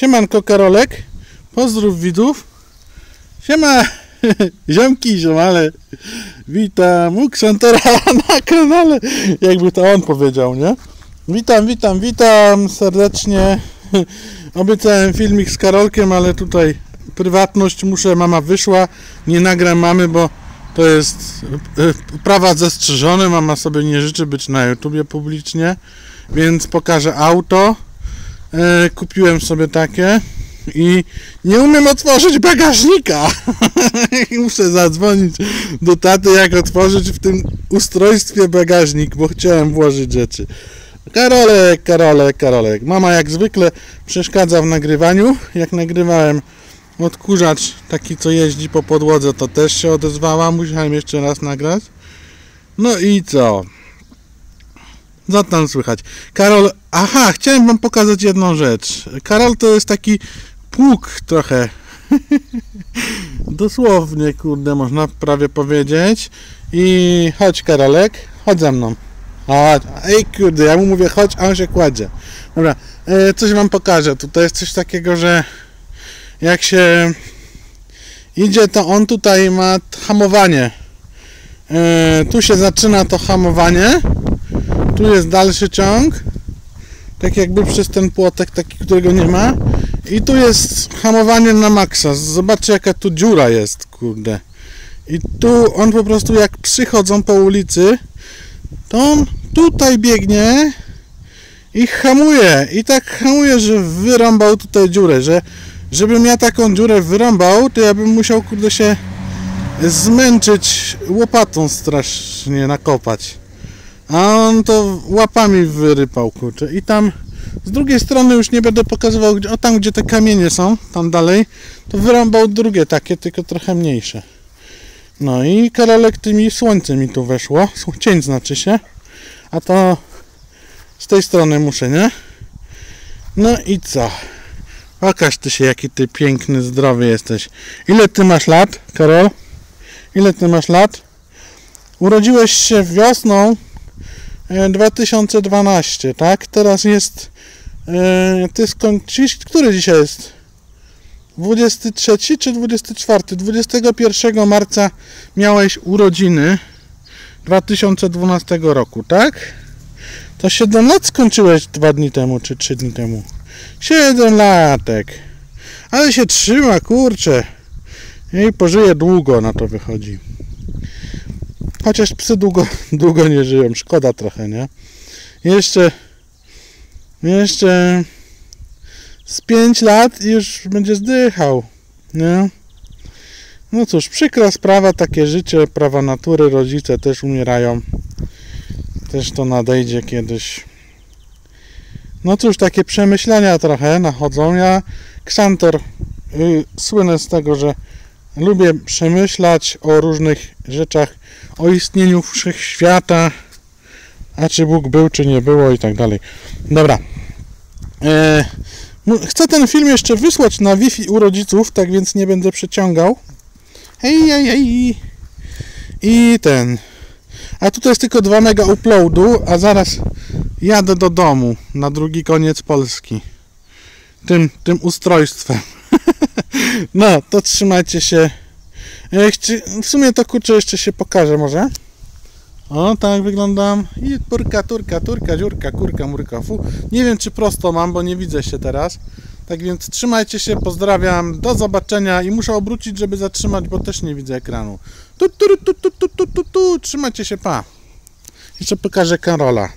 Siemanko Karolek. Pozdrów widzów. Siema. Ziomki ziomale. Witam u Ksantera na kanale. Jakby to on powiedział, nie? Witam, witam, witam serdecznie. Obiecałem filmik z Karolkiem, ale tutaj prywatność muszę, mama wyszła. Nie nagram mamy, bo to jest e, prawa zastrzeżone. Mama sobie nie życzy być na YouTubie publicznie, więc pokażę auto. E, kupiłem sobie takie i nie umiem otworzyć bagażnika. Muszę zadzwonić do taty, jak otworzyć w tym ustrojstwie bagażnik, bo chciałem włożyć rzeczy. Karolek, Karolek, Karolek. Mama jak zwykle przeszkadza w nagrywaniu. Jak nagrywałem odkurzacz taki, co jeździ po podłodze, to też się odezwała. Musiałem jeszcze raz nagrać. No i co? Co tam słychać? Karol, aha, chciałem wam pokazać jedną rzecz. Karol to jest taki pług trochę. Dosłownie, kurde, można prawie powiedzieć. I chodź Karolek, chodź za mną. Chodź. Ej, kurde, ja mu mówię chodź, a on się kładzie. Dobra, e, coś wam pokażę. Tutaj jest coś takiego, że jak się idzie, to on tutaj ma hamowanie. E, tu się zaczyna to hamowanie. Tu jest dalszy ciąg. Tak jakby przez ten płotek, taki, którego nie ma. I tu jest hamowanie na maksa. Zobaczcie jaka tu dziura jest, kurde. I tu on po prostu jak przychodzą po ulicy, to on tutaj biegnie i hamuje. I tak hamuje, że wyrąbał tutaj dziurę, że żebym ja taką dziurę wyrąbał, to ja bym musiał kurde się zmęczyć łopatą strasznie nakopać. A on to łapami wyrypał, kurczę. I tam z drugiej strony już nie będę pokazywał, gdzie, o tam gdzie te kamienie są, tam dalej, to wyrąbał drugie takie, tylko trochę mniejsze. No i Karolek tymi słońce mi tu weszło, cień znaczy się, a to z tej strony muszę, nie? No i co? Pokaż ty się, jaki ty piękny, zdrowy jesteś. Ile ty masz lat, Karol? Ile ty masz lat? Urodziłeś się wiosną 2012, tak? Teraz jest... E, ty skończysz... Który dzisiaj jest? 23 czy 24? 21 marca miałeś urodziny 2012 roku, tak? To 7 lat skończyłeś dwa dni temu, czy 3 dni temu. 7 latek. Ale się trzyma, kurczę. I pożyje długo, na to wychodzi. Chociaż psy długo, długo nie żyją. Szkoda trochę, nie? Jeszcze jeszcze z 5 lat i już będzie zdychał, nie? No cóż, przykra sprawa, takie życie, prawa natury, rodzice też umierają. Też to nadejdzie kiedyś. No cóż, takie przemyślenia trochę nachodzą. Ja, Ksantor, y, słynę z tego, że lubię przemyślać o różnych rzeczach, o istnieniu wszechświata, a czy Bóg był, czy nie było i tak dalej. Dobra. E, chcę ten film jeszcze wysłać na Wi-Fi u rodziców, tak więc nie będę przeciągał. Hej, hej, hej. I ten. A tutaj jest tylko 2 mega uploadu, a zaraz jadę do domu na drugi koniec Polski. Tym, tym ustrojstwem. No, to trzymajcie się. W sumie to kurczę jeszcze się pokażę może. O, tak wyglądam. I turka, turka, turka, dziurka, kurka, murka, fu. Nie wiem, czy prosto mam, bo nie widzę się teraz. Tak więc trzymajcie się, pozdrawiam, do zobaczenia i muszę obrócić, żeby zatrzymać, bo też nie widzę ekranu. Tu, tu, tu, tu, tu, tu, tu, tu. Trzymajcie się, pa. Jeszcze pokażę Karola.